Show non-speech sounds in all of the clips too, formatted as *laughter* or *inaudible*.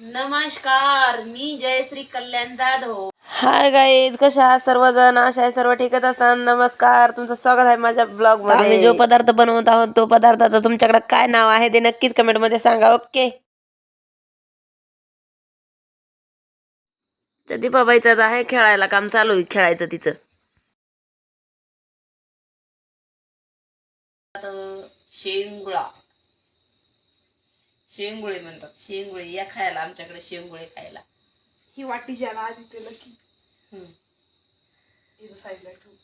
नमस्कार मी Jayashree Kalyan Jadhav. Hi guys कशा आहात सर्वजण? आशा आहे सर्व ठीकच असताना. नमस्कार तुमचं स्वागत आहे माझ्या ब्लॉगमध्ये आम्ही जो पदार्थ बनवत आहोत तो पदार्थाचं तुमच्याकडे काय नाव आहे ते नक्कीच कमेंटमध्ये सांगा ओके? दीपाबाईचं आहे खेळायला काम चालू आहे खेळायचं तिचं. शेंगुळा. शेंगुळे म्हणतात शेंगुळे या खायला आमच्याकडे शेंगुळे खायला ही वाटी ज्याला आधी त्याला की हम्म. इथं साईडला ठेवू.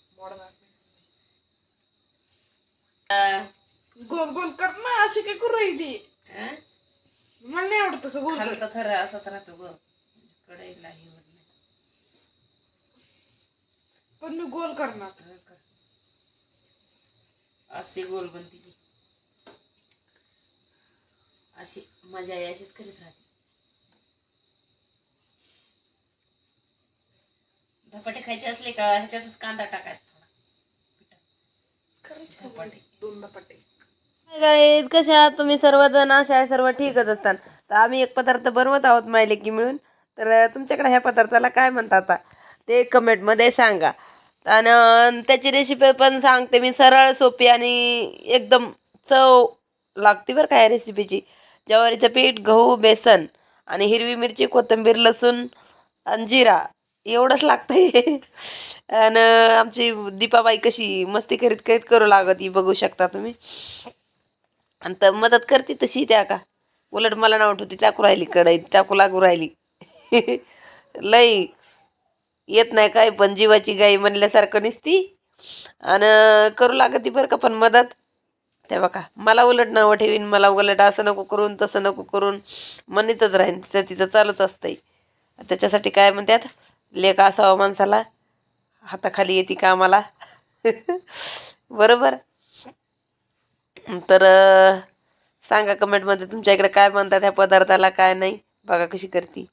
आ, गोल गोल कर ना अशी काय करू राहिली अं? मला नाही आवडत तसं गोल खालचा थर असाच राहतो ग कढईला हे होत नाही. पण मी गोल करणार हं का? असे गोल बनते ती अशी मजा अशीच करीत राहते. धपाटे खायचे असले का ह्याच्यातच कांदा टाकायचा थोडा. खरंच धपाटे. दोन धपाटे. गाईज कशा आहात तुम्ही? सर्वजण आशा आहे सर्व ठीकच असतात. तर आम्ही एक पदार्थ बनवत आहोत मायलेकी मिळून. तर तुमच्याकडे ह्या पदार्थाला काय म्हणतात आता? ते कमेंटमध्ये सांगा. आणि त्याची रेसिपी पण सांगते मी. सरळ सोपी आणि एकदम चव लागते बरं काय रेसिपीची ज्वारीचं पीठ गहू बेसन आणि हिरवी मिरची कोथिंबीर लसूण आणि जिरा एवढंच आहे आणि *laughs* आमची दीपाबाई कशी मस्ती करीत करीत करू लागत ही बघू शकता तुम्ही. आणि तर मदत करते तशी त्या का. उलट मला नाव होती टाकू राहिली कढई टाकू लागू राहिली. *laughs* लई येत नाही काय पण जीवाची गाई म्हणल्यासारखं निसती. आणि करू लागती बरं का पण मदत. ते बघा. मला उलट नावं ठेवीन मला उलट असं नको करून तसं नको करून. म्हणतच राहीन तिचं तिचं चालूच असतंय. त्याच्यासाठी काय म्हणतात? लेख असावा माणसाला. हाताखाली येते कामाला. *laughs* बरोबर? तर सांगा कमेंटमध्ये तुमच्या इकडे काय म्हणतात ह्या पदार्थाला काय नाही. बघा कशी करती.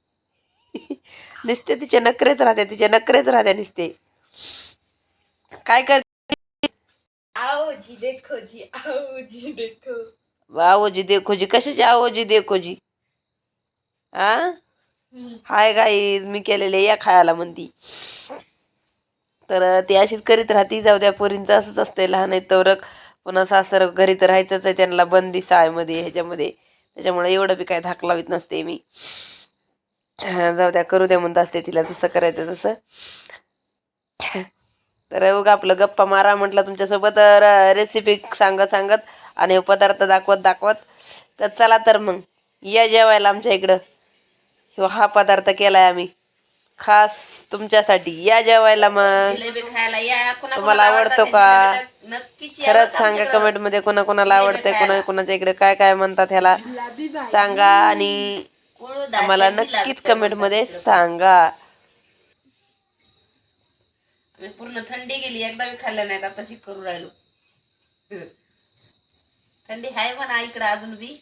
*laughs* नुसते तिचे नखरेच राहते तिचे नखरेच राहते नुसते. काय कर आओ जी देखो जी आओ जी देखो। आवोजी देखोजी कशाची आवोजी देखोजी आ? हाय गाईज मी केलेले या खायला म्हणती. तर ती अशीच करीत राहती जाऊ द्या पोरींचं असंच असतंय लहान आहेत तवरक पुन्हा सासर घरी तर राहायचंच आहे त्यांना बंदी सायमध्ये ह्याच्यामध्ये. त्याच्यामुळे एवढं बी काय धाक लावित नसते मी. जाऊ द्या करू द्या म्हणत असते तिला तसं करायचं तसं. तर उगा आपलं गप्पा मारा म्हटलं तुमच्यासोबत. रेसिपी सांगत सांगत आणि हे पदार्थ दाखवत दाखवत. तर चला तर मग या जेवायला आमच्या इकडं. ह्यो हा पदार्थ केलाय आम्ही. खास तुमच्यासाठी. या जेवायला मग. तुम्हाला आवडतो का? खरंच सांगा कमेंटमध्ये कोणा कोणाला आवडतंय कोणा कोणाच्या इकडे काय काय म्हणतात ह्याला. सांगा आणि आम्हाला नक्कीच कमेंटमध्ये सांगा. पूर्ण थंडी गेली एकदा मी खाल्ल्या नाहीत आता करू राहिलो. थंडी आहे म्हणा इकडं अजून बी.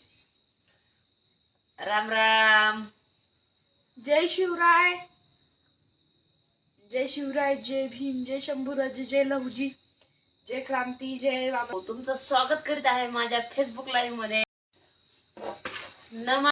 राम राम. जय शिवराय. जय शिवराय जय भीम जय शंभूराज जय लहुजी जय क्रांती जय बाबा. तुमचं स्वागत करीत आहे माझ्या फेसबुक लाईव्हमध्ये. नम